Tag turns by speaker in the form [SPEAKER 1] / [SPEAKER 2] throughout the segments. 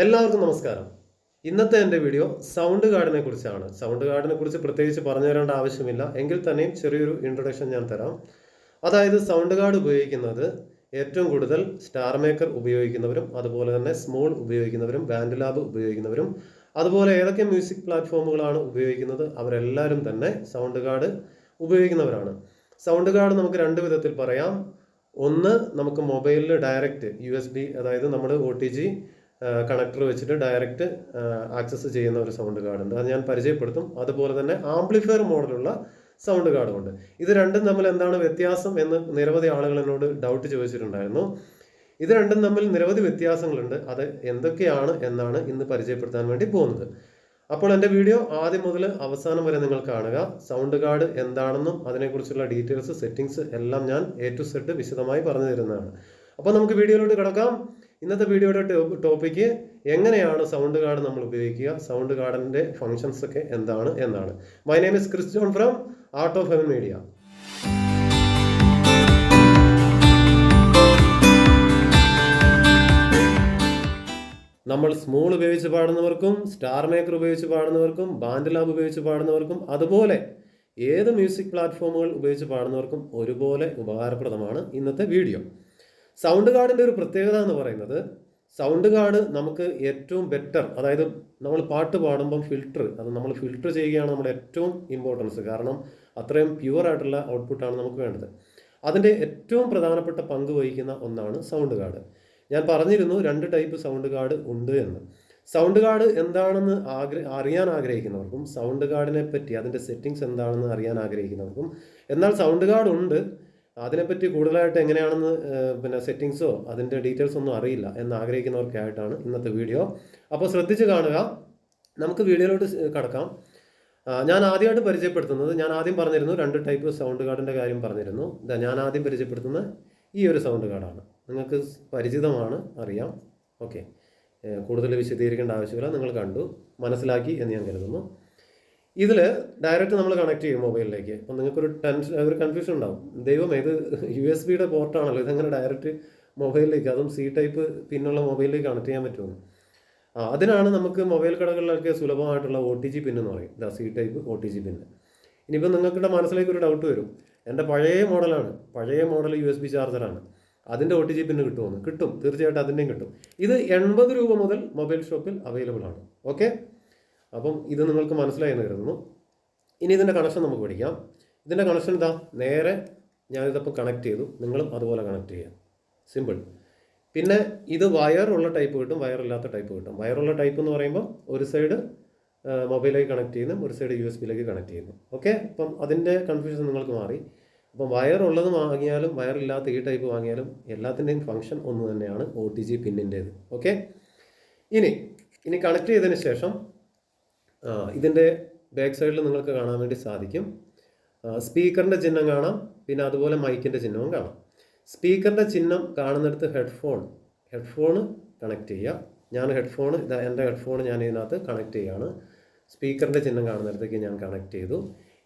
[SPEAKER 1] എല്ലാവർക്കും നമസ്കാരം. ഇന്നത്തെ എന്റെ വീഡിയോ സൗണ്ട് കാർഡിനെ കുറിച്ചാണ്. സൗണ്ട് കാർഡിനെ കുറിച്ച് പ്രത്യേകിച്ച് പറഞ്ഞു തരേണ്ട ആവശ്യമില്ല. എങ്കിൽ തന്നെയും ചെറിയൊരു ഇൻട്രൊഡക്ഷൻ ഞാൻ തരാം. അതായത് സൗണ്ട് കാർഡ് ഉപയോഗിക്കുന്നത് ഏറ്റവും കൂടുതൽ സ്റ്റാർ മേക്കർ ഉപയോഗിക്കുന്നവരും അതുപോലെ തന്നെ സ്മോൾ ഉപയോഗിക്കുന്നവരും ബാൻഡ് ലാബ് ഉപയോഗിക്കുന്നവരും അതുപോലെ ഏതൊക്കെ മ്യൂസിക് പ്ലാറ്റ്ഫോമുകളാണ് ഉപയോഗിക്കുന്നത് അവരെല്ലാവരും തന്നെ സൗണ്ട് കാർഡ് ഉപയോഗിക്കുന്നവരാണ്. സൗണ്ട് കാർഡ് നമുക്ക് രണ്ട് വിധത്തിൽ പറയാം. ഒന്ന് നമുക്ക് മൊബൈലിൽ ഡയറക്റ്റ് യു എസ് ബി അതായത് നമ്മൾ ഒ ടി ജി കണക്ടർ വെച്ചിട്ട് ഡയറക്റ്റ് ആക്സസ് ചെയ്യുന്ന ഒരു സൗണ്ട് കാർഡ് ഉണ്ട്. അത് ഞാൻ പരിചയപ്പെടുത്തും. അതുപോലെ തന്നെ ആംപ്ലിഫയർ മോഡലുള്ള സൗണ്ട് കാർഡും ഉണ്ട്. ഇത് രണ്ടും തമ്മിൽ എന്താണ് വ്യത്യാസം എന്ന് നിരവധി ആളുകൾ എന്നോട് ഡൗട്ട് ചോദിച്ചിട്ടുണ്ടായിരുന്നു. ഇത് രണ്ടും തമ്മിൽ നിരവധി വ്യത്യാസങ്ങളുണ്ട്. അത് എന്തൊക്കെയാണ് എന്നാണ് ഇന്ന് പരിചയപ്പെടുത്താൻ വേണ്ടി പോകുന്നത്. അപ്പോൾ എന്റെ വീഡിയോ ആദ്യം മുതൽ അവസാനം വരെ നിങ്ങൾ കാണുക. സൗണ്ട് കാർഡ് എന്താണെന്നും അതിനെക്കുറിച്ചുള്ള ഡീറ്റെയിൽസ് സെറ്റിങ്സ് എല്ലാം ഞാൻ എ ടു സെഡ് വിശദമായി പറഞ്ഞു തരുന്നതാണ്. അപ്പോൾ നമുക്ക് വീഡിയോയിലോട്ട് കിടക്കാം. ഇന്നത്തെ വീഡിയോയുടെ ടോപ്പിക്ക് എങ്ങനെയാണ് സൗണ്ട് കാർഡ് നമ്മൾ ഉപയോഗിക്കുക? സൗണ്ട് കാർഡിന്റെ ഫങ്ഷൻസ് ഒക്കെ എന്താണ് എന്നാണ്. My name is Christone from art of heaven media നമ്മൾ സ്മൂൾ ഉപയോഗിച്ച് പാടുന്നവർക്കും സ്റ്റാർ മേക്കർ ഉപയോഗിച്ച് പാടുന്നവർക്കും ബാൻഡ് ലാബ് ഉപയോഗിച്ച് പാടുന്നവർക്കും അതുപോലെ ഏത് മ്യൂസിക് പ്ലാറ്റ്ഫോമുകൾ ഉപയോഗിച്ച് പാടുന്നവർക്കും ഒരുപോലെ ഉപകാരപ്രദമാണ് ഇന്നത്തെ വീഡിയോ സൗണ്ട് കാർഡിന്റെ ഒരു പ്രത്യേകത എന്ന് പറയുന്നത് സൗണ്ട് കാർഡ് നമുക്ക് ഏറ്റവും ബെറ്റർ അതായത് നമ്മൾ പാട്ട് പാടുമ്പം ഫിൽട്ടർ അത് നമ്മൾ ഫിൽട്ടർ ചെയ്യുകയാണ് നമ്മുടെ ഏറ്റവും ഇമ്പോർട്ടൻസ് കാരണം അത്രയും പ്യുവർ ആയിട്ടുള്ള ഔട്ട്പുട്ടാണ് നമുക്ക് വേണ്ടത്. അതിന്റെ ഏറ്റവും പ്രധാനപ്പെട്ട പങ്ക് വഹിക്കുന്ന ഒന്നാണ് സൗണ്ട് കാർഡ്. ഞാൻ പറഞ്ഞിരുന്നു രണ്ട് ടൈപ്പ് സൗണ്ട് കാർഡ് ഉണ്ട് എന്ന്. സൗണ്ട് കാർഡ് എന്താണെന്ന് ആഗ്രഹ അറിയാൻ ആഗ്രഹിക്കുന്നവർക്കും സൗണ്ട് കാർഡിനെ പറ്റി അതിന്റെ സെറ്റിങ്സ് എന്താണെന്ന് അറിയാൻ ആഗ്രഹിക്കുന്നവർക്കും എന്നാൽ സൗണ്ട് കാർഡ് ഉണ്ട് അതിനെപ്പറ്റി കൂടുതലായിട്ട് എങ്ങനെയാണെന്ന് പിന്നെ സെറ്റിങ്സോ അതിന്റെ ഡീറ്റെയിൽസ് ഒന്നും അറിയില്ല എന്ന് ആഗ്രഹിക്കുന്നവർക്കായിട്ടാണ് ഇന്നത്തെ വീഡിയോ. അപ്പോൾ ശ്രദ്ധിച്ച് കാണുക. നമുക്ക് വീഡിയോയിലോട്ട് കടക്കാം. ഞാൻ ആദ്യമായിട്ട് പരിചയപ്പെടുത്തുന്നത് ഞാൻ ആദ്യം പറഞ്ഞിരുന്നു രണ്ട് ടൈപ്പ് സൗണ്ട് കാർഡിന്റെ കാര്യം പറഞ്ഞിരുന്നു. ഞാൻ ആദ്യം പരിചയപ്പെടുത്തുന്ന ഈ ഒരു സൗണ്ട് കാർഡാണ്. നിങ്ങൾക്ക് പരിചിതമാണ് അറിയാം. ഓക്കെ. കൂടുതൽ വിശദീകരിക്കേണ്ട ആവശ്യമില്ല. നിങ്ങൾ കണ്ടു മനസ്സിലാക്കി എന്ന് ഞാൻ കരുതുന്നു. ഇതിൽ ഡയറക്റ്റ് നമ്മൾ കണക്ട് ചെയ്യും മൊബൈലിലേക്ക് അപ്പം നിങ്ങൾക്കൊരു ടെൻഷൻ ഒരു കൺഫ്യൂഷൻ ഉണ്ടാവും. ദൈവം ഇത് യു എസ് ബിയുടെ പോർട്ടാണല്ലോ ഇതങ്ങനെ ഡയറക്റ്റ് മൊബൈലിലേക്ക് അതും സി ടൈപ്പ് പിന്നുള്ള മൊബൈലിലേക്ക് കണക്ട് ചെയ്യാൻ പറ്റുമെന്ന് ആ അതിനാണ് നമുക്ക് മൊബൈൽ കടകളിലൊക്കെ സുലഭമായിട്ടുള്ള ഒ ടി ജി പിൻ എന്ന് പറയും. ഇതാ C type O T G pin ഇനിയിപ്പോൾ നിങ്ങൾക്കിടെ മനസ്സിലേക്ക് ഒരു ഡൗട്ട് വരും. എന്റെ പഴയ മോഡലാണ്. പഴയ മോഡൽ യു എസ് ബി ചാർജറാണ് അതിന്റെ ഒ ടി ജി പിന്ന് കിട്ടുമെന്ന് കിട്ടും. തീർച്ചയായിട്ടും അതിന്റെയും കിട്ടും. ഇത് എൺപത് രൂപ മുതൽ മൊബൈൽ ഷോപ്പിൽ അവൈലബിൾ ആണ്. ഓക്കെ അപ്പം ഇത് നിങ്ങൾക്ക് മനസ്സിലായി എന്ന് കരുതുന്നു. ഇനി ഇതിന്റെ കണക്ഷൻ നമുക്ക് പഠിക്കാം. ഇതിന്റെ കണക്ഷൻ ഇതാ നേരെ ഞാനിതപ്പോൾ കണക്ട് ചെയ്തു. നിങ്ങളും അതുപോലെ കണക്ട് ചെയ്യാം. സിമ്പിൾ പിന്നെ ഇത് വയറുള്ള ടൈപ്പ് കിട്ടും വയറില്ലാത്ത ടൈപ്പ് കിട്ടും. വയറുള്ള ടൈപ്പ് എന്ന് പറയുമ്പോൾ ഒരു സൈഡ് മൊബൈലിലേക്ക് കണക്ട് ചെയ്യുന്നു ഒരു സൈഡ് യു എസ് ബിയിലേക്ക് കണക്ട് ചെയ്യുന്നു. ഓക്കെ അപ്പം അതിന്റെ കൺഫ്യൂഷൻ നിങ്ങൾക്ക് മാറി. അപ്പം വയറുള്ളത് വാങ്ങിയാലും വയറില്ലാത്ത ഈ ടൈപ്പ് വാങ്ങിയാലും എല്ലാത്തിന്റെയും ഫംഗ്ഷൻ ഒന്ന് തന്നെയാണ് ഒ ടി ജി പിന്നിന്റേത് ഓക്കെ ഇനി ഇനി കണക്ട് ചെയ്തതിന് ശേഷം ഇതിന്റെ ബാക്ക് സൈഡിൽ നിങ്ങൾക്ക് കാണാൻ വേണ്ടി സാധിക്കും. സ്പീക്കറിന്റെ ചിഹ്നം കാണാം പിന്നെ അതുപോലെ മൈക്കിന്റെ ചിഹ്നവും കാണാം. സ്പീക്കറിന്റെ ചിഹ്നം കാണുന്നിടത്ത് ഹെഡ്ഫോൺ ഹെഡ്ഫോൺ കണക്ട് ചെയ്യുക ഞാൻ ഹെഡ്ഫോൺ ഇതാ എന്റെ ഹെഡ്ഫോൺ ഞാൻ ഇതിനകത്ത് കണക്ട് ചെയ്യുകയാണ് സ്പീക്കറിന്റെ ചിഹ്നം കാണുന്നിടത്തേക്ക് ഞാൻ കണക്ട് ചെയ്തു.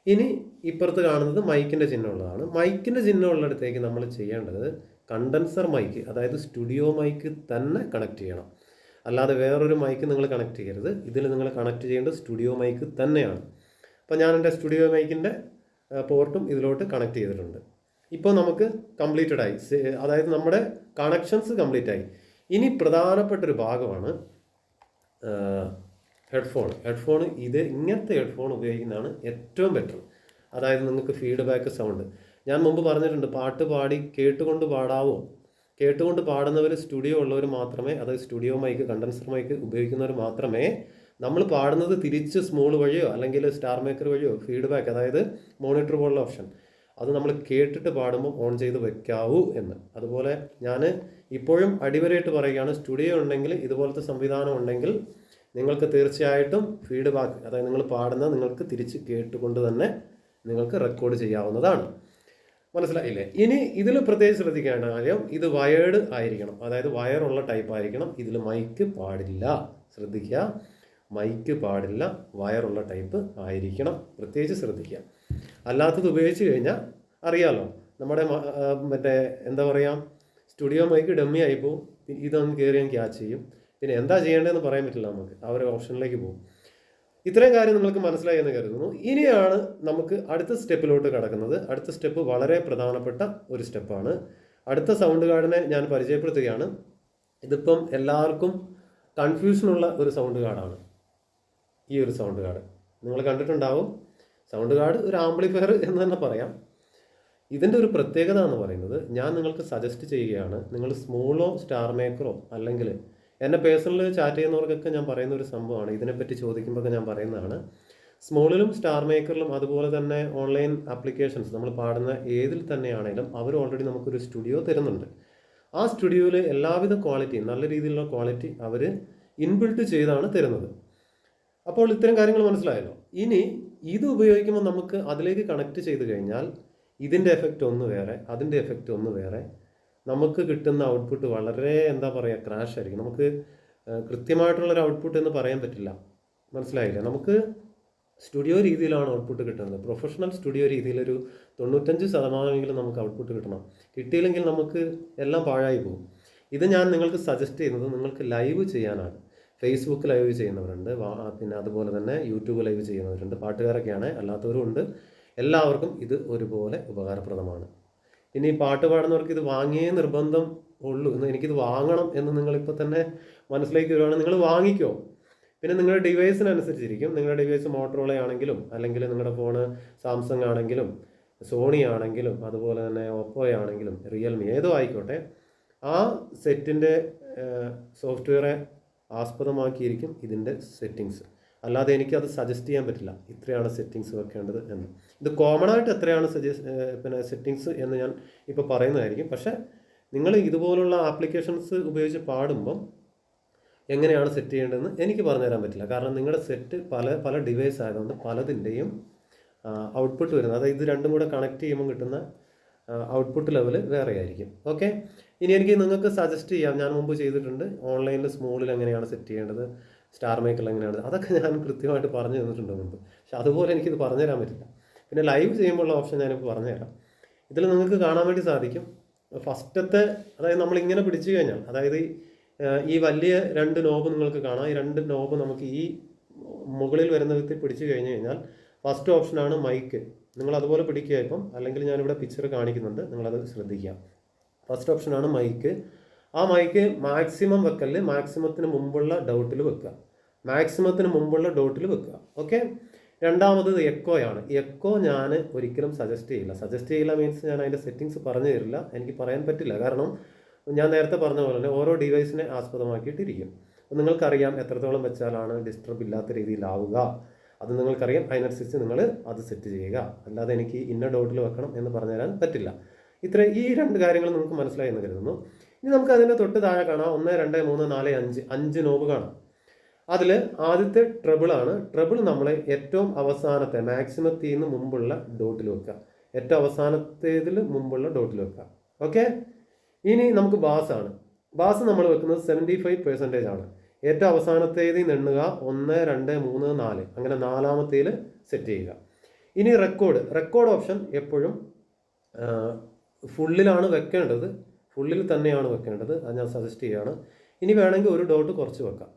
[SPEAKER 1] ഇനി ഇപ്പുറത്ത് കാണുന്നത് മൈക്കിന്റെ ചിഹ്നമുള്ളതാണ്. മൈക്കിന്റെ ചിഹ്നമുള്ളിടത്തേക്ക് നമ്മൾ ചെയ്യേണ്ടത് കണ്ടൻസർ മൈക്ക് അതായത് സ്റ്റുഡിയോ മൈക്ക് തന്നെ കണക്ട് ചെയ്യണം. അല്ലാതെ വേറൊരു മൈക്ക് നിങ്ങൾ കണക്ട് ചെയ്യരുത്. ഇതിൽ നിങ്ങൾ കണക്ട് ചെയ്യേണ്ടത് സ്റ്റുഡിയോ മൈക്ക് തന്നെയാണ്. അപ്പോൾ ഞാൻ എന്റെ സ്റ്റുഡിയോ മൈക്കിന്റെ പോർട്ടും ഇതിലോട്ട് കണക്ട് ചെയ്തിട്ടുണ്ട്. ഇപ്പോൾ നമുക്ക് കംപ്ലീറ്റഡ് ആയി. അതായത് നമ്മുടെ കണക്ഷൻസ് കംപ്ലീറ്റ് ആയി. ഇനി പ്രധാനപ്പെട്ട ഒരു ഭാഗമാണ് ഹെഡ്ഫോൺ ഹെഡ്ഫോൺ ഇത് ഇങ്ങനത്തെ ഹെഡ്ഫോൺ ഉപയോഗിക്കുന്നതാണ് ഏറ്റവും ബെറ്റർ അതായത് നിങ്ങൾക്ക് ഫീഡ്ബാക്ക് സൗണ്ട് ഞാൻ മുമ്പ് പറഞ്ഞിട്ടുണ്ട് പാട്ട് പാടി കേട്ടുകൊണ്ട് പാടാവോ? കേട്ടുകൊണ്ട് പാടുന്നവർ സ്റ്റുഡിയോ ഉള്ളവർ മാത്രമേ അതായത് സ്റ്റുഡിയോ മൈക്ക് കണ്ടൻസർ മൈക്ക് ഉപയോഗിക്കുന്നവർ മാത്രമേ നമ്മൾ പാടുന്നത് തിരിച്ച് സ്മോൾ വഴിയോ അല്ലെങ്കിൽ സ്റ്റാർ മേക്കർ വഴിയോ ഫീഡ്ബാക്ക് അതായത് മോണിറ്റർ പോലുള്ള ഓപ്ഷൻ അത് നമ്മൾ കേട്ടിട്ട് പാടുമ്പോൾ ഓൺ ചെയ്ത് വെക്കാവൂ എന്ന്. അതുപോലെ ഞാൻ ഇപ്പോഴും അടിവരയിട്ട് പറയുകയാണ് സ്റ്റുഡിയോ ഉണ്ടെങ്കിൽ ഇതുപോലത്തെ സംവിധാനം ഉണ്ടെങ്കിൽ നിങ്ങൾക്ക് തീർച്ചയായിട്ടും ഫീഡ്ബാക്ക് അതായത് നിങ്ങൾ പാടുന്ന നിങ്ങൾക്ക് തിരിച്ച് കേട്ടുകൊണ്ട് തന്നെ നിങ്ങൾക്ക് റെക്കോർഡ് ചെയ്യാവുന്നതാണ്. മനസ്സിലായില്ലേ? ഇനി ഇതിൽ പ്രത്യേകിച്ച് ശ്രദ്ധിക്കേണ്ട കാര്യം ഇത് വയേർഡ് ആയിരിക്കണം. അതായത് വയറുള്ള ടൈപ്പ് ആയിരിക്കണം. ഇതിൽ മൈക്ക് പാടില്ല. ശ്രദ്ധിക്കുക. മൈക്ക് പാടില്ല. വയറുള്ള ടൈപ്പ് ആയിരിക്കണം. പ്രത്യേകിച്ച് ശ്രദ്ധിക്കുക. അല്ലാത്തത് ഉപയോഗിച്ച് കഴിഞ്ഞാൽ അറിയാമല്ലോ നമ്മുടെ മറ്റേ എന്താ പറയുക സ്റ്റുഡിയോ മൈക്ക് ഡമ്മി ആയിപ്പോൾ ഇതൊന്ന് കയറി ഞാൻ ക്യാച്ച് ചെയ്യും. പിന്നെ എന്താ ചെയ്യേണ്ടതെന്ന് പറയാൻ പറ്റില്ല നമുക്ക്. ആ ഒരു ഓപ്ഷനിലേക്ക് പോകും ഇത്രയും കാര്യം നിങ്ങൾക്ക് മനസ്സിലായി എന്ന് കരുതുന്നു. ഇനിയാണ് നമുക്ക് അടുത്ത സ്റ്റെപ്പിലോട്ട് കടക്കുന്നത്. അടുത്ത സ്റ്റെപ്പ് വളരെ പ്രധാനപ്പെട്ട ഒരു സ്റ്റെപ്പാണ്. അടുത്ത സൗണ്ട് കാർഡിനെ ഞാൻ പരിചയപ്പെടുത്തുകയാണ്. ഇതിപ്പം എല്ലാവർക്കും കൺഫ്യൂഷനുള്ള ഒരു സൗണ്ട് കാർഡാണ് ഈ ഒരു സൗണ്ട് കാർഡ് നിങ്ങൾ കണ്ടിട്ടുണ്ടാവും. സൗണ്ട് കാർഡ് ഒരു ആംപ്ലിഫയർ എന്ന് തന്നെ പറയാം. ഇതിന്റെ ഒരു പ്രത്യേകത എന്ന് പറയുന്നത് ഞാൻ നിങ്ങൾക്ക് സജസ്റ്റ് ചെയ്യുകയാണ്. നിങ്ങൾ സ്മോളോ സ്റ്റാർ മേക്കറോ അല്ലെങ്കിൽ എന്നെ പേഴ്സണൽ ചാറ്റ് ചെയ്യുന്നവർക്കൊക്കെ ഞാൻ പറയുന്ന ഒരു സംഭവമാണ്. ഇതിനെപ്പറ്റി ചോദിക്കുമ്പോൾ ഞാൻ പറയുന്നതാണ്. സ്മോളിലും സ്റ്റാർ മേക്കറിലും അതുപോലെ തന്നെ ഓൺലൈൻ ആപ്ലിക്കേഷൻസ് നമ്മൾ പാടുന്ന ഏതിൽ തന്നെയാണെങ്കിലും അവർ ഓൾറെഡി നമുക്കൊരു സ്റ്റുഡിയോ തരുന്നുണ്ട്. ആ സ്റ്റുഡിയോയിൽ എല്ലാവിധ ക്വാളിറ്റി നല്ല രീതിയിലുള്ള ക്വാളിറ്റി അവർ ഇൻബിൽട്ട് ചെയ്താണ് തരുന്നത്. അപ്പോൾ ഇത്തരം കാര്യങ്ങൾ മനസ്സിലായല്ലോ? ഇനി ഇത് ഉപയോഗിക്കുമ്പോൾ നമുക്ക് അതിലേക്ക് കണക്ട് ചെയ്ത് കഴിഞ്ഞാൽ ഇതിന്റെ എഫക്റ്റ് ഒന്ന് വേറെ അതിന്റെ എഫക്റ്റ് ഒന്ന് വേറെ. നമുക്ക് കിട്ടുന്ന ഔട്ട്പുട്ട് വളരെ എന്താ പറയുക ക്രാഷ് ആയിരിക്കും. നമുക്ക് കൃത്യമായിട്ടുള്ളൊരു ഔട്ട്പുട്ട് എന്ന് പറയാൻ പറ്റില്ല. മനസ്സിലായില്ലേ? നമുക്ക് സ്റ്റുഡിയോ രീതിയിലാണ് ഔട്ട്പുട്ട് കിട്ടുന്നത്. പ്രൊഫഷണൽ സ്റ്റുഡിയോ രീതിയിലൊരു തൊണ്ണൂറ്റഞ്ച് ശതമാനമെങ്കിലും നമുക്ക് ഔട്ട്പുട്ട് കിട്ടണം. കിട്ടിയില്ലെങ്കിൽ നമുക്ക് എല്ലാം പാഴായി പോകും. ഇത് ഞാൻ നിങ്ങൾക്ക് സജസ്റ്റ് ചെയ്യുന്നത് നിങ്ങൾക്ക് ലൈവ് ചെയ്യാനാണ്. ഫേസ്ബുക്ക് ലൈവ് ചെയ്യുന്നവരുണ്ട് പിന്നെ അതുപോലെ തന്നെ യൂട്യൂബ് ലൈവ് ചെയ്യുന്നവരുണ്ട് പാട്ടുകാരൊക്കെയാണ് അല്ലാത്തവരും ഉണ്ട്. എല്ലാവർക്കും ഇത് ഒരുപോലെ ഉപകാരപ്രദമാണ്. ഇനി പാട്ട് പാടുന്നവർക്ക് ഇത് വാങ്ങിയേ നിർബന്ധം ഉള്ളൂ. എന്ന് എനിക്കിത് വാങ്ങണം എന്ന് നിങ്ങളിപ്പോൾ തന്നെ മനസ്സിലേക്ക് വരുവാണെങ്കിൽ നിങ്ങൾ വാങ്ങിക്കോ. പിന്നെ നിങ്ങളുടെ ഡിവൈസിനനുസരിച്ചിരിക്കും. നിങ്ങളുടെ ഡിവൈസ് മോട്ടറോള ആണെങ്കിലും അല്ലെങ്കിൽ നിങ്ങളുടെ ഫോണ് സാംസങ് ആണെങ്കിലും സോണി ആണെങ്കിലും അതുപോലെ തന്നെ ഓപ്പോ ആണെങ്കിലും റിയൽമി ഏതോ ആയിക്കോട്ടെ ആ സെറ്റിന്റെ സോഫ്റ്റ്വെയറെ ആസ്പദമാക്കിയിരിക്കും ഇതിന്റെ സെറ്റിങ്സ്. അല്ലാതെ എനിക്കത് സജസ്റ്റ് ചെയ്യാൻ പറ്റില്ല. ഇത്രയാണ് സെറ്റിങ്സ് വെക്കേണ്ടത് എന്ന്. ഇത് കോമൺ ആയിട്ട് എത്രയാണ് സജസ്റ്റ് പിന്നെ സെറ്റിങ്സ് എന്ന് ഞാൻ ഇപ്പോൾ പറയുന്നതായിരിക്കും. പക്ഷേ നിങ്ങൾ ഇതുപോലുള്ള ആപ്ലിക്കേഷൻസ് ഉപയോഗിച്ച് പാടുമ്പം എങ്ങനെയാണ് സെറ്റ് ചെയ്യേണ്ടതെന്ന് എനിക്ക് പറഞ്ഞു തരാൻ പറ്റില്ല. കാരണം നിങ്ങളുടെ സെറ്റ് പല പല ഡിവൈസ് ആയതുകൊണ്ട് പലതിന്റെയും ഔട്ട്പുട്ട് വരുന്നത് അതായത് ഇത് രണ്ടും കൂടെ കണക്ട് ചെയ്യുമ്പോൾ കിട്ടുന്ന ഔട്ട്പുട്ട് ലെവൽ വേറെ ആയിരിക്കും ഓക്കെ ഇനി എനിക്ക് നിങ്ങൾക്ക് സജസ്റ്റ് ചെയ്യാം. ഞാൻ മുമ്പ് ചെയ്തിട്ടുണ്ട്. ഓൺലൈനിൽ സ്മോളിൽ എങ്ങനെയാണ് സെറ്റ് ചെയ്യേണ്ടത്? സ്റ്റാർ മേക്കിൽ എങ്ങനെയാണ്? അതൊക്കെ ഞാൻ കൃത്യമായിട്ട് പറഞ്ഞു തന്നിട്ടുണ്ട് മുമ്പ്. പക്ഷെ അതുപോലെ എനിക്കിത് പറഞ്ഞു തരാൻ പറ്റില്ല. പിന്നെ ലൈവ് ചെയ്യുമ്പോഴുള്ള ഓപ്ഷൻ ഞാനിപ്പോൾ പറഞ്ഞുതരാം. ഇതിൽ നിങ്ങൾക്ക് കാണാൻ വേണ്ടി സാധിക്കും. ഫസ്റ്റത്തെ അതായത് നമ്മൾ ഇങ്ങനെ പിടിച്ചു കഴിഞ്ഞാൽ അതായത് ഈ, വലിയ രണ്ട് നോബ് നിങ്ങൾക്ക് കാണാം. ഈ രണ്ട് നോബ് നമുക്ക് ഈ മുകളിൽ വരുന്ന വിധത്തിൽ പിടിച്ചു കഴിഞ്ഞു കഴിഞ്ഞാൽ ഫസ്റ്റ് ഓപ്ഷനാണ് മൈക്ക് നിങ്ങൾ അതുപോലെ പിടിക്കുക ഇപ്പം. അല്ലെങ്കിൽ ഞാനിവിടെ പിക്ചർ കാണിക്കുന്നുണ്ട്. നിങ്ങളത് ശ്രദ്ധിക്കുക. ഫസ്റ്റ് ഓപ്ഷനാണ് മൈക്ക് ആ മൈക്ക് മാക്സിമം വെക്കൽ മാക്സിമത്തിന് മുമ്പുള്ള ഡൗട്ടിൽ വെക്കുക. മാക്സിമത്തിന് മുമ്പുള്ള ഡൗട്ടിൽ വെക്കുക. ഓക്കെ രണ്ടാമത് എക്കോയാണ്. എക്കോ ഞാൻ ഒരിക്കലും സജസ്റ്റ് ചെയ്യില്ല. സജസ്റ്റ് ചെയ്യില്ല മീൻസ് ഞാൻ അതിന്റെ സെറ്റിങ്സ് പറഞ്ഞു തരില്ല. എനിക്ക് പറയാൻ പറ്റില്ല. കാരണം ഞാൻ നേരത്തെ പറഞ്ഞ പോലെ തന്നെ ഓരോ ഡിവൈസിനെ ആസ്പദമാക്കിയിട്ടിരിക്കും. അപ്പോൾ നിങ്ങൾക്കറിയാം എത്രത്തോളം വെച്ചാലാണ് ഡിസ്റ്റർബ് ഇല്ലാത്ത രീതിയിലാവുക. അത് നിങ്ങൾക്കറിയാം അതിനനുസരിച്ച് നിങ്ങൾ അത് സെറ്റ് ചെയ്യുക. അല്ലാതെ എനിക്ക് ഇന്ന ഡോട്ടിൽ വെക്കണം എന്ന് പറഞ്ഞു തരാൻ പറ്റില്ല. ഇത്ര ഈ രണ്ട് കാര്യങ്ങൾ നിങ്ങൾക്ക് മനസ്സിലായി എന്ന് കരുതുന്നു. ഇനി നമുക്ക് അതിന്റെ തൊട്ട് താഴെ കാണാം. ഒന്ന് രണ്ട് മൂന്ന് നാല് അഞ്ച്. അഞ്ച് നോബ് കാണാം. അതിൽ ആദ്യത്തെ ട്രബിൾ ആണ്. ട്രബിൾ നമ്മൾ ഏറ്റവും അവസാനത്തെ മാക്സിമത്തിൽ നിന്ന് മുമ്പുള്ള ഡോട്ടിൽ വെക്കുക ഏറ്റവും അവസാനത്തേതിൽ മുമ്പുള്ള ഡോട്ടിൽ വെക്കുക ഓക്കെ ഇനി നമുക്ക് ബാസാണ് ബാസ് നമ്മൾ വെക്കുന്നത് സെവന്റി ഫൈവ് പെർസെന്റേജ് ആണ്. ഏറ്റവും അവസാനത്തേതിൽ എണ്ണുക ഒന്ന് രണ്ട് മൂന്ന് നാല്. അങ്ങനെ നാലാമത്തേൽ സെറ്റ് ചെയ്യുക. ഇനി റെക്കോർഡ് റെക്കോർഡ് ഓപ്ഷൻ എപ്പോഴും ഫുള്ളിലാണ് വെക്കേണ്ടത്. ഫുള്ളിൽ തന്നെയാണ് വെക്കേണ്ടത്. അത് ഞാൻ സജസ്റ്റ് ചെയ്യുകയാണ് ഇനി വേണമെങ്കിൽ ഒരു ഡോട്ട് കുറച്ച് വെക്കാം.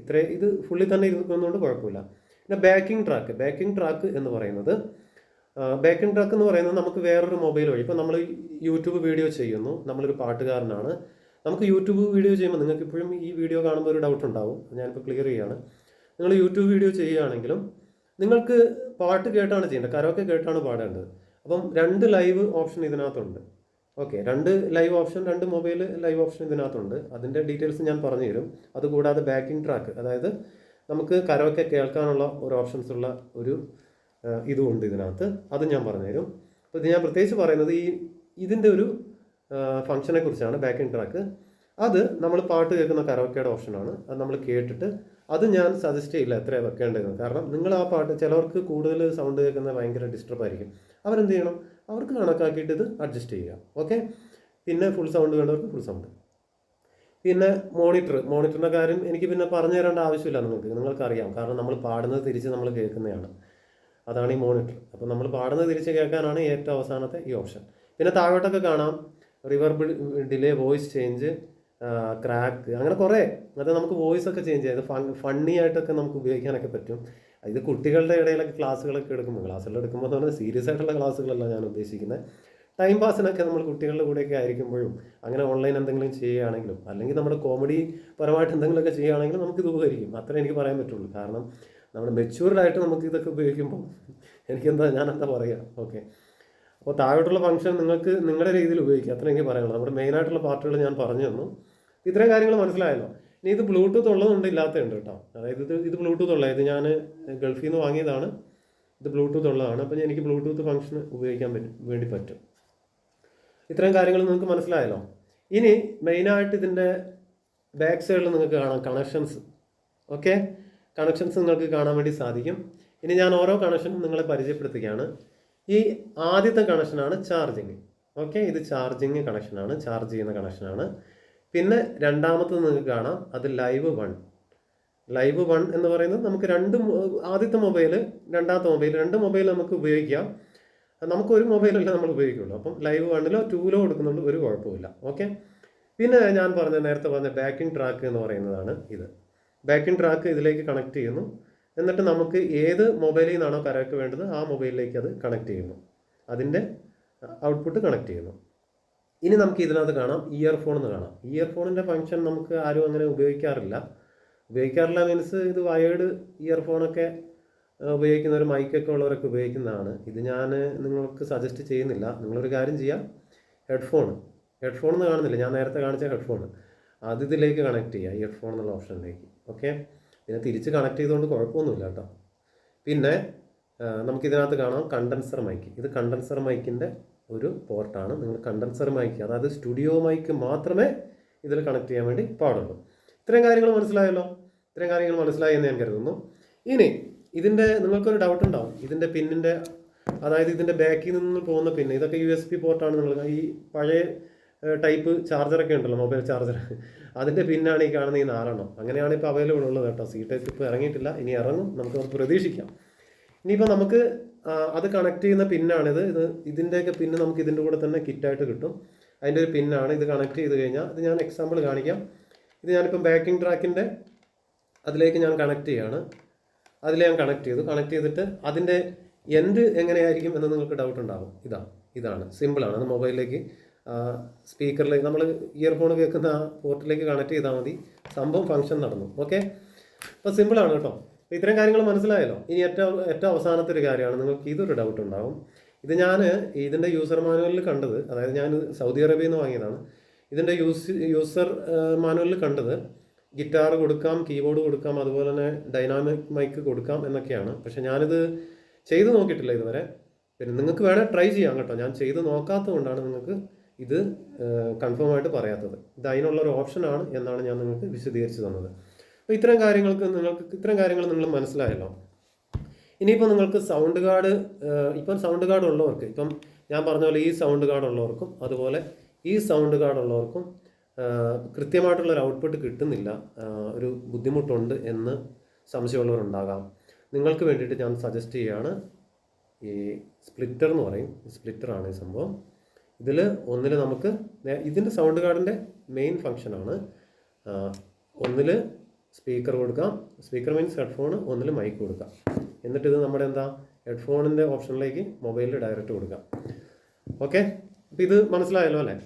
[SPEAKER 1] ഇത്രേ ഇത് ഫുള്ളി തന്നെ ഇരിക്കുന്നതുകൊണ്ട് കുഴപ്പമില്ല. പിന്നെ ബാക്കിംഗ് ട്രാക്ക് ബാക്കിംഗ് ട്രാക്ക് എന്ന് പറയുന്നത് ബാക്കിംഗ് ട്രാക്ക് എന്ന് പറയുന്നത് നമുക്ക് വേറൊരു മൊബൈൽ വഴി ഇപ്പോൾ നമ്മൾ യൂട്യൂബ് വീഡിയോ ചെയ്യുന്നു നമ്മളൊരു പാട്ടുകാരനാണ്. നമുക്ക് യൂട്യൂബ് വീഡിയോ ചെയ്യുമ്പോൾ നിങ്ങൾക്ക് ഇപ്പോഴും ഈ വീഡിയോ കാണുമ്പോൾ ഒരു ഡൗട്ട് ഉണ്ടാവും. ഞാനിപ്പോൾ ക്ലിയർ ചെയ്യുകയാണ് നിങ്ങൾ യൂട്യൂബ് വീഡിയോ ചെയ്യുകയാണെങ്കിലും നിങ്ങൾക്ക് പാട്ട് കേട്ടാണ് ചെയ്യേണ്ടത് കരോക്കെ കേട്ടാണ് പാടേണ്ടത്. അപ്പം രണ്ട് ലൈവ് ഓപ്ഷൻ ഇതിനകത്തുണ്ട്. ഓക്കെ രണ്ട് ലൈവ് ഓപ്ഷൻ രണ്ട് മൊബൈൽ ലൈവ് ഓപ്ഷൻ ഇതിനകത്തുണ്ട്. അതിന്റെ ഡീറ്റെയിൽസ് ഞാൻ പറഞ്ഞു തരും അതുകൂടാതെ ബാക്കിംഗ് ട്രാക്ക് അതായത് നമുക്ക് കരോക്കെ കേൾക്കാനുള്ള ഒരു ഓപ്ഷൻസ് ഉള്ള ഒരു ഇതുമുണ്ട് ഇതിനകത്ത്. അത് ഞാൻ പറഞ്ഞുതരും. അപ്പോൾ ഇത് ഞാൻ പ്രത്യേകിച്ച് പറയുന്നത് ഈ ഇതിന്റെ ഒരു ഫംഗ്ഷനെ കുറിച്ചാണ് ബാക്കിംഗ് ട്രാക്ക് അത് നമ്മൾ പാട്ട് കേൾക്കുന്ന കരോക്കയുടെ ഓപ്ഷനാണ്. അത് നമ്മൾ കേട്ടിട്ട് അത് ഞാൻ സജസ്റ്റ് ചെയ്യില്ല എത്ര വെക്കേണ്ടതെന്ന്. കാരണം നിങ്ങൾ ആ പാട്ട് ചിലവർക്ക് കൂടുതൽ സൗണ്ട് കേൾക്കുന്നത് ഭയങ്കര ഡിസ്റ്റർബ് ആയിരിക്കും. അവരെന്ത് ചെയ്യണം? അവർക്ക് കണക്കാക്കിയിട്ട് ഇത് അഡ്ജസ്റ്റ് ചെയ്യുക. ഓക്കെ പിന്നെ ഫുൾ സൗണ്ട് വേണ്ടവർക്ക് ഫുൾ സൗണ്ട് പിന്നെ മോണിറ്റർ മോണിറ്ററിന്റെ കാര്യം എനിക്ക് പിന്നെ പറഞ്ഞു തരേണ്ട ആവശ്യമില്ല നിങ്ങൾക്ക്. നിങ്ങൾക്കറിയാം. കാരണം നമ്മൾ പാടുന്നത് തിരിച്ച് നമ്മൾ കേൾക്കുന്നതാണ്. അതാണ് ഈ മോണിറ്റർ അപ്പോൾ നമ്മൾ പാടുന്നത് തിരിച്ച് കേൾക്കാനാണ് ഏറ്റവും അവസാനത്തെ ഈ ഓപ്ഷൻ പിന്നെ താഴോട്ടൊക്കെ കാണാം. Reverb delay voice change crack അങ്ങനെ കുറേ. അത് നമുക്ക് വോയിസ് ഒക്കെ ചേഞ്ച് ചെയ്യാം. ഫണ്ണി ആയിട്ടൊക്കെ നമുക്ക് ഉപയോഗിക്കാനൊക്കെ പറ്റും. ഇത് കുട്ടികളുടെ ഇടയിലൊക്കെ ക്ലാസ്സുകളൊക്കെ എടുക്കുമ്പോൾ ക്ലാസ്സുകൾ എടുക്കുമ്പോൾ എന്ന് പറഞ്ഞാൽ സീരിയസ് ആയിട്ടുള്ള ക്ലാസ്സുകളല്ല ഞാൻ ഉദ്ദേശിക്കുന്നത്. ടൈം പാസിനൊക്കെ നമ്മൾ കുട്ടികളുടെ കൂടെയൊക്കെ ആയിരിക്കുമ്പോഴും അങ്ങനെ ഓൺലൈൻ എന്തെങ്കിലും ചെയ്യുകയാണെങ്കിലും അല്ലെങ്കിൽ നമ്മുടെ കോമഡി പരമായിട്ട് എന്തെങ്കിലുമൊക്കെ ചെയ്യുകയാണെങ്കിലും നമുക്ക് ഉപകരിക്കും. അത്രേ എനിക്ക് പറയാൻ പറ്റുള്ളൂ. കാരണം നമ്മൾ മെച്യൂർഡായിട്ട് നമുക്ക് ഇതൊക്കെ ഉപയോഗിക്കുമ്പോൾ എനിക്കെന്താ ഞാൻ എന്താ പറയുക ഓക്കെ അപ്പോൾ താഴോട്ടുള്ള ഫംഗ്ഷൻ നിങ്ങൾക്ക് നിങ്ങളുടെ രീതിയിൽ ഉപയോഗിക്കുക അത്ര എനിക്ക് പറയാനുള്ളൂ. നമ്മുടെ മെയിനായിട്ടുള്ള പാർട്ടുകൾ ഞാൻ പറഞ്ഞു തന്നു. ഇത്രയും കാര്യങ്ങൾ മനസ്സിലായല്ലോ. ഇനി ഇത് ബ്ലൂടൂത്ത് ഉള്ളതുണ്ട് ഇല്ലാത്തതുണ്ട് കേട്ടോ. അതായത് ഇത് ഇത് ബ്ലൂടൂത്ത് ഉള്ള ഇത് ഞാൻ ഗൾഫിൽ നിന്ന് വാങ്ങിയതാണ്. ഇത് ബ്ലൂടൂത്ത് ഉള്ളതാണ്. അപ്പം എനിക്ക് ബ്ലൂടൂത്ത് ഫംഗ്ഷൻ ഉപയോഗിക്കാൻ പറ്റും വേണ്ടി പറ്റും. ഇത്രയും കാര്യങ്ങൾ നിങ്ങൾക്ക് മനസ്സിലായല്ലോ? ഇനി മെയിനായിട്ട് ഇതിന്റെ ബാക്ക് സൈഡിൽ നിങ്ങൾക്ക് കാണാം കണക്ഷൻസ് ഓക്കെ കണക്ഷൻസ് നിങ്ങൾക്ക് കാണാൻ വേണ്ടി സാധിക്കും. ഇനി ഞാൻ ഓരോ കണക്ഷനും നിങ്ങളെ പരിചയപ്പെടുത്തുകയാണ്. ഈ ആദ്യത്തെ കണക്ഷനാണ് ചാർജിങ് ഓക്കെ ഇത് ചാർജിങ് കണക്ഷനാണ് ചാർജ് ചെയ്യുന്ന കണക്ഷനാണ് പിന്നെ രണ്ടാമത്തത് നിങ്ങൾക്ക് കാണാം അത് ലൈവ് വൺ ലൈവ് വൺ എന്ന് പറയുന്നത് നമുക്ക് രണ്ട് ആദ്യത്തെ മൊബൈൽ രണ്ടാമത്തെ മൊബൈൽ രണ്ട് മൊബൈൽ നമുക്ക് ഉപയോഗിക്കാം. നമുക്ക് ഒരു മൊബൈലല്ല നമ്മൾ ഉപയോഗിക്കുള്ളൂ. അപ്പം ലൈവ് വണ്ണിലോ ടൂലോ കൊടുക്കുന്നുണ്ട് ഒരു കുഴപ്പമില്ല ഓക്കെ പിന്നെ ഞാൻ പറഞ്ഞ നേരത്തെ പറഞ്ഞ ബാക്കിംഗ് ട്രാക്ക് എന്ന് പറയുന്നതാണ് ഇത്. ബാക്കിംഗ് ട്രാക്ക് ഇതിലേക്ക് കണക്ട് ചെയ്യുന്നു. എന്നിട്ട് നമുക്ക് ഏത് മൊബൈലിൽ നിന്നാണോ കരക്ക് വേണ്ടത് ആ മൊബൈലിലേക്ക് അത് കണക്ട് ചെയ്യുന്നു. അതിന്റെ ഔട്ട്പുട്ട് കണക്ട് ചെയ്യുന്നു. ഇനി നമുക്ക് ഇതിനകത്ത് കാണാം ഇയർഫോൺ എന്ന് കാണാം. ഇയർഫോണിന്റെ ഫങ്ഷൻ നമുക്ക് ആരും അങ്ങനെ ഉപയോഗിക്കാറില്ല. ഉപയോഗിക്കാറില്ല മീൻസ് ഇത് വയേർഡ് ഇയർഫോണൊക്കെ ഉപയോഗിക്കുന്ന ഒരു മൈക്കൊക്കെ ഉള്ളവരൊക്കെ ഉപയോഗിക്കുന്നതാണ്. ഇത് ഞാൻ നിങ്ങൾക്ക് സജസ്റ്റ് ചെയ്യുന്നില്ല. നിങ്ങളൊരു കാര്യം ചെയ്യാം. ഹെഡ്ഫോൺ ഹെഡ്ഫോൺ എന്ന് കാണുന്നില്ല. ഞാൻ നേരത്തെ കാണിച്ച ഹെഡ്ഫോൺ അത് ഇതിലേക്ക് കണക്ട് ചെയ്യുക ഇയർഫോൺ എന്നുള്ള ഓപ്ഷനിലേക്ക് ഓക്കെ പിന്നെ തിരിച്ച് കണക്ട് ചെയ്തുകൊണ്ട് കുഴപ്പമൊന്നുമില്ല കേട്ടോ. പിന്നെ നമുക്കിതിനകത്ത് കാണാം കണ്ടൻസർ മൈക്ക് ഇത് കണ്ടൻസർ മൈക്കിന്റെ ഒരു പോർട്ടാണ്. നിങ്ങൾ കണ്ടൻസർ മൈക്ക് അതായത് സ്റ്റുഡിയോ മൈക്ക് മാത്രമേ ഇതിൽ കണക്ട് ചെയ്യാൻ വേണ്ടി പാടുള്ളൂ. ഇത്രയും കാര്യങ്ങൾ മനസ്സിലായല്ലോ? ഇത്രയും കാര്യങ്ങൾ മനസ്സിലായി എന്ന് ഞാൻ കരുതുന്നു. ഇനി ഇതിന്റെ നിങ്ങൾക്കൊരു ഡൗട്ട് ഉണ്ടാവും. ഇതിന്റെ പിന്നിന്റെ അതായത് ഇതിന്റെ ബാക്കിൽ നിന്ന് പോകുന്ന പിന്നെ ഇതൊക്കെ യു എസ് പി പോർട്ടാണ് നിങ്ങൾ ഈ പഴയ ടൈപ്പ് ചാർജറൊക്കെ ഉണ്ടല്ലോ മൊബൈൽ ചാർജർ അതിന്റെ പിന്നാണ് ഈ കാണുന്ന ഈ നാലെണ്ണം. അങ്ങനെയാണ് ഇപ്പോൾ അവൈലബിൾ ഉള്ളത് കേട്ടോ. സി ടൈപ്പ് ഇപ്പോൾ ഇറങ്ങിയിട്ടില്ല. ഇനി ഇറങ്ങും. നമുക്ക് പ്രതീക്ഷിക്കാം. ഇനിയിപ്പോൾ നമുക്ക് അത് കണക്ട് ചെയ്യുന്ന പിന്നാണിത് ഇത് ഇതിന്റെയൊക്കെ പിന്ന് നമുക്ക് ഇതിന്റെ കൂടെ തന്നെ കിറ്റായിട്ട് കിട്ടും. അതിന്റെ ഒരു പിന്നാണ് ഇത് കണക്ട് ചെയ്ത് കഴിഞ്ഞാൽ ഇത് ഞാൻ എക്സാമ്പിൾ കാണിക്കാം. ഇത് ഞാനിപ്പം ബാക്കിംഗ് ട്രാക്കിന്റെ അതിലേക്ക് ഞാൻ കണക്ട് ചെയ്യാണ്. അതിൽ ഞാൻ കണക്ട് ചെയ്തു. കണക്ട് ചെയ്തിട്ട് അതിന്റെ എൻഡ് എങ്ങനെയായിരിക്കും എന്ന് നിങ്ങൾക്ക് ഡൗട്ട് ഉണ്ടാകും ഇതാ ഇതാണ്. സിമ്പിളാണ് അത് മൊബൈലിലേക്ക് സ്പീക്കറിലേക്ക് നമ്മൾ ഇയർഫോൺ കേൾക്കുന്ന പോർട്ടിലേക്ക് കണക്ട് ചെയ്താൽ മതി. സംഭവം ഫംഗ്ഷൻ നടന്നു. ഓക്കെ അപ്പോൾ സിമ്പിളാണ് കേട്ടോ. ഇത്രയും കാര്യങ്ങൾ മനസ്സിലായല്ലോ? ഇനി ഏറ്റവും ഏറ്റവും അവസാനത്തെ ഒരു കാര്യമാണ്. നിങ്ങൾക്ക് ഇതൊരു ഡൗട്ട് ഉണ്ടാവും. ഇത് ഞാൻ ഇതിന്റെ യൂസർ മാനുവലിൽ കണ്ടത് അതായത് ഞാൻ സൗദി അറേബ്യയിൽ നിന്ന് വാങ്ങിയതാണ്. ഇതിന്റെ യൂസ് യൂസർ മാനുവലിൽ കണ്ടത് ഗിറ്റാർ കൊടുക്കാം കീബോർഡ് കൊടുക്കാം അതുപോലെ തന്നെ ഡൈനാമിക് മൈക്ക് കൊടുക്കാം എന്നൊക്കെയാണ്. പക്ഷേ ഞാനിത് ചെയ്ത് നോക്കിയിട്ടില്ല ഇതുവരെ. പിന്നെ നിങ്ങൾക്ക് വേണേൽ ട്രൈ ചെയ്യാം കേട്ടോ. ഞാൻ ചെയ്ത് നോക്കാത്തതുകൊണ്ടാണ് നിങ്ങൾക്ക് ഇത് കൺഫേം ആയിട്ട് പറയാത്തത്. ഇത് അതിനുള്ള ഒരു ഓപ്ഷനാണ് എന്നാണ് ഞാൻ നിങ്ങൾക്ക് വിശദീകരിച്ച് തന്നത്. അപ്പോൾ ഇത്തരം കാര്യങ്ങൾക്ക് നിങ്ങൾക്ക് ഇത്തരം കാര്യങ്ങൾ നിങ്ങൾ മനസ്സിലായല്ലോ. ഇനിയിപ്പോൾ നിങ്ങൾക്ക് സൗണ്ട് കാർഡ് ഇപ്പം സൗണ്ട് കാർഡ് ഉള്ളവർക്ക് ഇപ്പം ഞാൻ പറഞ്ഞ പോലെ ഈ സൗണ്ട് കാർഡ് ഉള്ളവർക്കും അതുപോലെ ഈ സൗണ്ട് കാർഡ് ഉള്ളവർക്കും കൃത്യമായിട്ടുള്ളൊരു ഔട്ട്പുട്ട് കിട്ടുന്നില്ല. ഒരു ബുദ്ധിമുട്ടുണ്ട് എന്ന് സംശയമുള്ളവരുണ്ടാകാം. നിങ്ങൾക്ക് വേണ്ടിയിട്ട് ഞാൻ സജസ്റ്റ് ചെയ്യുകയാണ് ഈ സ്പ്ലിറ്റർ എന്ന് പറയും. സ്പ്ലിറ്ററാണ് ഈ സംഭവം. ഇതിൽ ഒന്നിൽ നമുക്ക് ഇതിന്റെ സൗണ്ട് കാർഡിന്റെ മെയിൻ ഫങ്ഷനാണ് ഒന്നിൽ സ്പീക്കർ കൊടുക്കാം. സ്പീക്കർ മീൻസ് ഹെഡ്ഫോൺ ഒന്നിൽ മൈക്ക് കൊടുക്കാം. എന്നിട്ട് ഇത് നമ്മുടെ എന്താ? ഹെഡ്ഫോണിന്റെ ഓപ്ഷനിലേക്ക് മൊബൈലിൽ ഡയറക്റ്റ് കൊടുക്കാം. ഓക്കെ അപ്പോൾ ഇത് മനസ്സിലായല്ലോ അല്ലേ?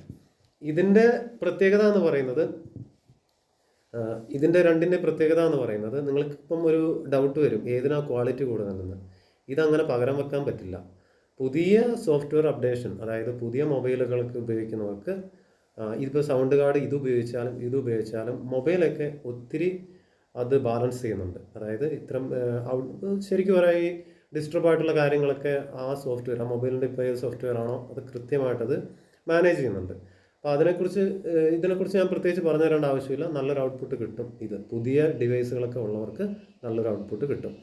[SPEAKER 1] ഇതിന്റെ പ്രത്യേകത എന്ന് പറയുന്നത് ഇതിന്റെ രണ്ടിന്റെ പ്രത്യേകത എന്ന് പറയുന്നത് നിങ്ങൾക്കിപ്പം ഒരു ഡൗട്ട് വരും. ഏതിനാ ക്വാളിറ്റി കൂടുതലെന്ന് ഇതങ്ങനെ പകരം വെക്കാൻ പറ്റില്ല. പുതിയ സോഫ്റ്റ്വെയർ അപ്ഡേഷൻ അതായത് പുതിയ മൊബൈലുകൾക്ക് ഉപയോഗിക്കുന്നവർക്ക് ഇതിപ്പോൾ സൗണ്ട് കാർഡ് ഇത് ഉപയോഗിച്ചാലും ഇത് ഉപയോഗിച്ചാലും മൊബൈലൊക്കെ ഒത്തിരി അത് ബാലൻസ് ചെയ്യുന്നുണ്ട്. അതായത് ഇത്തരം ശരിക്കും പറയാം ഈ ഡിസ്റ്റർബ് ആയിട്ടുള്ള കാര്യങ്ങളൊക്കെ ആ സോഫ്റ്റ്വെയർ ആ മൊബൈലിന്റെ ഇപ്പോൾ ഏത് സോഫ്റ്റ്വെയർ ആണോ അത് കൃത്യമായിട്ടത് മാനേജ് ചെയ്യുന്നുണ്ട്. അപ്പോൾ അതിനെക്കുറിച്ച് ഇതിനെക്കുറിച്ച് ഞാൻ പ്രത്യേകിച്ച് പറഞ്ഞു തരേണ്ട ആവശ്യമില്ല. നല്ലൊരു ഔട്ട്പുട്ട് കിട്ടും. ഇത് പുതിയ ഡിവൈസുകളൊക്കെ ഉള്ളവർക്ക് നല്ലൊരു ഔട്ട്പുട്ട് കിട്ടും.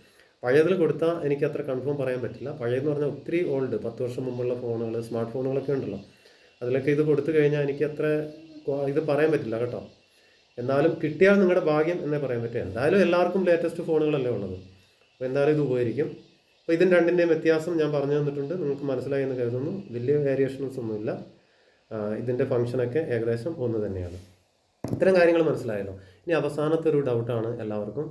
[SPEAKER 1] പഴയതിൽ കൊടുത്താൽ എനിക്ക് അത്ര കൺഫേം പറയാൻ പറ്റില്ല. പഴയതെന്ന് പറഞ്ഞാൽ ഒത്തിരി ഓൾഡ് പത്ത് വർഷം മുമ്പുള്ള ഫോണുകൾ സ്മാർട്ട് ഫോണുകളൊക്കെ ഉണ്ടല്ലോ. അതിലൊക്കെ ഇത് കൊടുത്തു കഴിഞ്ഞാൽ എനിക്ക് അത്ര ഇത് പറയാൻ പറ്റില്ല കേട്ടോ. എന്നാലും കിട്ടിയാൽ നിങ്ങളുടെ ഭാഗ്യം എന്നേ പറയാൻ പറ്റും. എന്തായാലും എല്ലാവർക്കും ലേറ്റസ്റ്റ് ഫോണുകളല്ലേ ഉള്ളത്. അപ്പോൾ എന്തായാലും ഇത് ഉപകരിക്കും. അപ്പോൾ ഇതിന്റെ രണ്ടിന്റെയും വ്യത്യാസം ഞാൻ പറഞ്ഞു തന്നിട്ടുണ്ട്. നിങ്ങൾക്ക് മനസ്സിലായി എന്ന് കരുതുന്നു. വലിയ വേരിയേഷൻസ് ഒന്നുമില്ല. ഇതിന്റെ ഫംഗ്ഷനൊക്കെ ഏകദേശം ഒന്ന് തന്നെയാണ്. ഇത്തരം കാര്യങ്ങൾ മനസ്സിലായല്ലോ. ഇനി അവസാനത്തെ ഒരു ഡൗട്ടാണ് എല്ലാവർക്കും.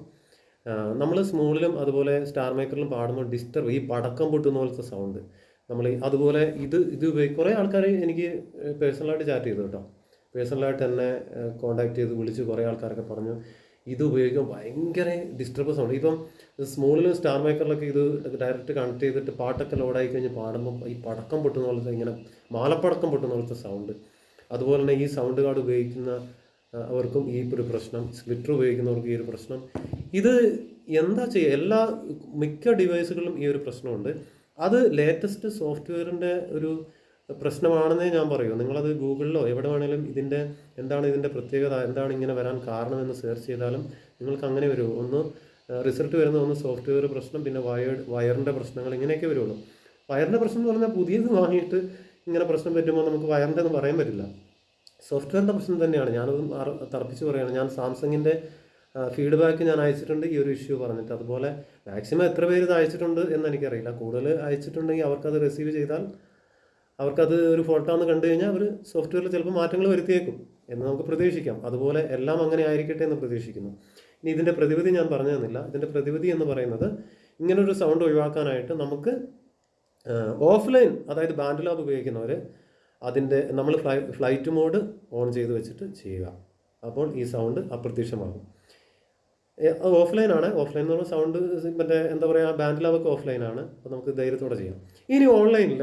[SPEAKER 1] നമ്മൾ സ്മൂളിലും അതുപോലെ സ്റ്റാർ മേക്കറിലും പാടുമ്പോൾ ഡിസ്റ്റർബ് ഈ പടക്കം പൊട്ടുന്ന പോലത്തെ സൗണ്ട് നമ്മൾ അതുപോലെ ഇത് ഇത് ഉപയോഗി കുറേ ആൾക്കാർ എനിക്ക് പേഴ്സണലായിട്ട് ചാറ്റ് ചെയ്തു കേട്ടോ. പേഴ്സണലായിട്ട് എന്നെ കോണ്ടാക്ട് ചെയ്ത് വിളിച്ച് കുറേ ആൾക്കാരൊക്കെ പറഞ്ഞു. ഇത് ഉപയോഗിക്കാൻ ഭയങ്കര ഡിസ്റ്റർബൻസ് ആണ്. ഇപ്പം സ്മൂളിലും സ്റ്റാർ മേക്കറിലൊക്കെ ഇത് ഡയറക്റ്റ് കണക്ട് ചെയ്തിട്ട് പാട്ടൊക്കെ ലോഡായി കഴിഞ്ഞ് പാടുമ്പോൾ ഈ പടക്കം പൊട്ടുന്ന പോലത്തെ ഇങ്ങനെ മാലപ്പടക്കം പൊട്ടുന്ന പോലത്തെ സൗണ്ട് അതുപോലെ തന്നെ ഈ സൗണ്ട് കാർഡ് ഉപയോഗിക്കുന്ന അവർക്കും ഈ ഒരു പ്രശ്നം സ്പ്ലിറ്റർ ഉപയോഗിക്കുന്നവർക്ക് ഈ ഒരു പ്രശ്നം. ഇത് എന്താ ചെയ്യുക എല്ലാ മിക്ക ഡിവൈസുകളിലും ഈ ഒരു പ്രശ്നമുണ്ട്. അത് ലേറ്റസ്റ്റ് സോഫ്റ്റ്വെയറിന്റെ ഒരു പ്രശ്നമാണെന്നേ ഞാൻ പറയൂ. നിങ്ങളത് ഗൂഗിളിലോ എവിടെ വേണേലും ഇതിന്റെ എന്താണ് ഇതിന്റെ പ്രത്യേകത എന്താണ് ഇങ്ങനെ വരാൻ കാരണമെന്ന് സെർച്ച് ചെയ്താലും നിങ്ങൾക്ക് അങ്ങനെ വരുമോ ഒന്ന് റിസൾട്ട് വരുന്ന ഒന്ന് സോഫ്റ്റ്വെയർ പ്രശ്നം പിന്നെ വയർ വയറിന്റെ പ്രശ്നങ്ങൾ ഇങ്ങനെയൊക്കെ വരുള്ളൂ. വയറിന്റെ പ്രശ്നം എന്ന് പറഞ്ഞാൽ പുതിയത് വാങ്ങിയിട്ട് ഇങ്ങനെ പ്രശ്നം പറ്റുമ്പോൾ നമുക്ക് വയറിന്റെ എന്ന് പറയാൻ പറ്റില്ല. സോഫ്റ്റ്വെയറിന്റെ പ്രശ്നം തന്നെയാണ്. ഞാനത് തർപ്പിച്ച് പറയുകയാണ്. ഞാൻ സാംസങ്ങിന്റെ ഫീഡ്ബാക്ക് ഞാൻ അയച്ചിട്ടുണ്ട് ഈ ഒരു ഇഷ്യൂ പറഞ്ഞിട്ട്. അതുപോലെ മാക്സിമം എത്ര പേര് ഇത് അയച്ചിട്ടുണ്ട് എന്ന് എനിക്കറിയില്ല. കൂടുതൽ അയച്ചിട്ടുണ്ടെങ്കിൽ അവർക്കത് റിസീവ് ചെയ്താൽ അവർക്കത് ഒരു ഫോൾട്ടാന്ന് കണ്ടു കഴിഞ്ഞാൽ അവർ സോഫ്റ്റ്വെയറിൽ ചിലപ്പോൾ മാറ്റങ്ങൾ വരുത്തിയേക്കും എന്ന് നമുക്ക് പ്രതീക്ഷിക്കാം. അതുപോലെ എല്ലാം അങ്ങനെ ആയിരിക്കട്ടെ എന്ന് പ്രതീക്ഷിക്കുന്നു. ഇനി ഇതിന്റെ പ്രതിവിധി ഞാൻ പറഞ്ഞു തന്നില്ല. ഇതിന്റെ പ്രതിവിധി എന്ന് പറയുന്നത് ഇങ്ങനൊരു സൗണ്ട് ഒഴിവാക്കാനായിട്ട് നമുക്ക് ഓഫ്ലൈൻ അതായത് ബാൻഡ് ലാബ് ഉപയോഗിക്കുന്നവർ അതിന്റെ നമ്മൾ ഫ്ലൈ ഫ്ലൈറ്റ് മോഡ് ഓൺ ചെയ്ത് വെച്ചിട്ട് ചെയ്യുക. അപ്പോൾ ഈ സൗണ്ട് അപ്രത്യക്ഷമാകും. ഓഫ്ലൈൻ ആണ്. ഓഫ്ലൈൻ എന്ന് പറഞ്ഞാൽ സൗണ്ട് മറ്റേ എന്താ പറയുക ബാൻഡ് ലാബൊക്കെ ഓഫ്ലൈൻ ആണ്. അപ്പോൾ നമുക്ക് ധൈര്യത്തോടെ ചെയ്യാം. ഇനി ഓൺലൈനിൽ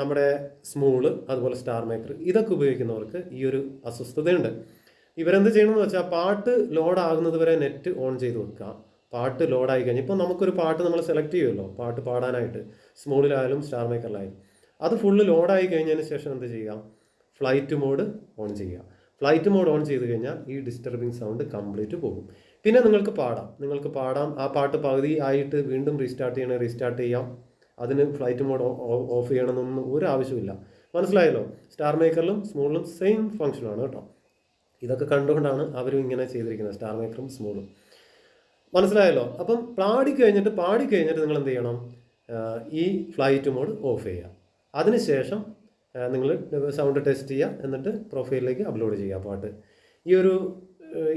[SPEAKER 1] നമ്മുടെ സ്മൂൾ അതുപോലെ സ്റ്റാർ മേക്കർ ഇതൊക്കെ ഉപയോഗിക്കുന്നവർക്ക് ഈ ഒരു അസ്വസ്ഥതയുണ്ട്. ഇവരെന്ത് ചെയ്യണമെന്ന് വെച്ചാൽ പാട്ട് ലോഡ് ആകുന്നത് വരെ നെറ്റ് ഓൺ ചെയ്ത് വെക്കുക പാട്ട് ലോഡായി കഴിഞ്ഞ് ഇപ്പോൾ നമുക്കൊരു പാട്ട് നമ്മൾ സെലക്ട് ചെയ്യുമല്ലോ പാട്ട് പാടാനായിട്ട്. സ്മൂളിലായാലും സ്റ്റാർ മേക്കറിലായാലും അത് ഫുള്ള് ലോഡായി കഴിഞ്ഞതിന് ശേഷം എന്ത് ചെയ്യുക? ഫ്ലൈറ്റ് മോഡ് ഓൺ ചെയ്യുക. ഫ്ലൈറ്റ് മോഡ് ഓൺ ചെയ്ത് കഴിഞ്ഞാൽ ഈ ഡിസ്റ്റർബിങ് സൗണ്ട് കംപ്ലീറ്റ് പോകും. പിന്നെ നിങ്ങൾക്ക് പാടാം. നിങ്ങൾക്ക് പാടാം. ആ പാട്ട് പകുതി ആയിട്ട് വീണ്ടും റീസ്റ്റാർട്ട് ചെയ്യണേ റീസ്റ്റാർട്ട് ചെയ്യാം. അതിന് ഫ്ലൈറ്റ് മോഡ് ഓഫ് ചെയ്യണമെന്നൊന്നും ഒരു ആവശ്യമില്ല മനസ്സിലായല്ലോ സ്റ്റാർ മേക്കറിലും സ്മൂളിലും സെയിം ഫങ്ഷനാണ് കേട്ടോ. ഇതൊക്കെ കണ്ടുകൊണ്ടാണ് അവരും ഇങ്ങനെ ചെയ്തിരിക്കുന്നത് സ്റ്റാർ മേക്കറും സ്മൂളും മനസ്സിലായല്ലോ? അപ്പം പാടി കഴിഞ്ഞിട്ട് പാടി കഴിഞ്ഞിട്ട് നിങ്ങൾ എന്ത് ചെയ്യണം? ഈ ഫ്ലൈറ്റ് മോഡ് ഓഫ് ചെയ്യുക. അതിനുശേഷം നിങ്ങൾ സൗണ്ട് ടെസ്റ്റ് ചെയ്യുക എന്നിട്ട് പ്രൊഫൈലിലേക്ക് അപ്ലോഡ് ചെയ്യുക പാട്ട്. ഈ ഒരു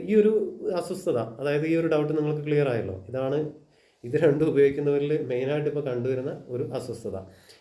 [SPEAKER 1] ഈ ഒരു അസ്വസ്ഥത അതായത് ഈ ഒരു ഡൗട്ട് നിങ്ങൾക്ക് ക്ലിയർ ആയല്ലോ? ഇതാണ് ഇത് രണ്ടും ഉപയോഗിക്കുന്നവരിൽ മെയിനായിട്ട് ഇപ്പോൾ കണ്ടുവരുന്ന ഒരു അസ്വസ്ഥത.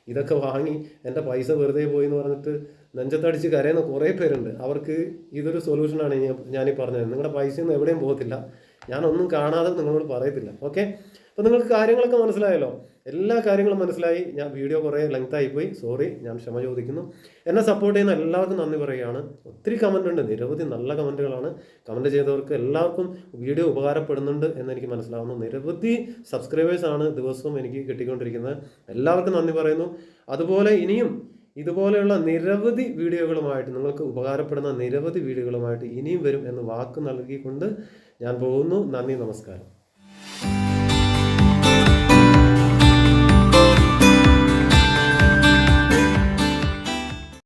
[SPEAKER 1] ഇതൊക്കെ വാങ്ങി എന്റെ പൈസ വെറുതെ പോയി എന്ന് പറഞ്ഞിട്ട് നെഞ്ചത്തടിച്ച് കരയുന്ന കുറേ പേരുണ്ട്. അവർക്ക് ഇതൊരു സൊല്യൂഷനാണ് ഞാൻ ഞാനീ പറഞ്ഞത്. നിങ്ങളുടെ പൈസയൊന്നും എവിടെയും പോകത്തില്ല. ഞാനൊന്നും കാണാതെ നിങ്ങളോട് പറയത്തില്ല. ഓക്കെ അപ്പോൾ നിങ്ങൾക്ക് കാര്യങ്ങളൊക്കെ മനസ്സിലായല്ലോ. എല്ലാ കാര്യങ്ങളും മനസ്സിലായി. ഞാൻ വീഡിയോ കുറേ ലെങ്ത് പോയി. സോറി ഞാൻ ക്ഷമ ചോദിക്കുന്നു. എന്നെ സപ്പോർട്ട് ചെയ്യുന്ന എല്ലാവർക്കും നന്ദി പറയുകയാണ്. ഒത്തിരി കമന്റ് ഉണ്ട്. നിരവധി നല്ല കമന്റുകളാണ് കമന്റ് ചെയ്തവർക്ക് എല്ലാവർക്കും വീഡിയോ ഉപകാരപ്പെടുന്നുണ്ട് എന്നെനിക്ക് മനസ്സിലാവുന്നു. നിരവധി സബ്സ്ക്രൈബേഴ്സാണ് ദിവസവും എനിക്ക് കിട്ടിക്കൊണ്ടിരിക്കുന്നത്. എല്ലാവർക്കും നന്ദി പറയുന്നു. അതുപോലെ ഇനിയും ഇതുപോലെയുള്ള നിരവധി വീഡിയോകളുമായിട്ട് നിങ്ങൾക്ക് ഉപകാരപ്പെടുന്ന നിരവധി വീഡിയോകളുമായിട്ട് ഇനിയും വരും എന്ന് വാക്ക് നൽകിക്കൊണ്ട് ഞാൻ പോകുന്നു. നന്ദി നമസ്കാരം.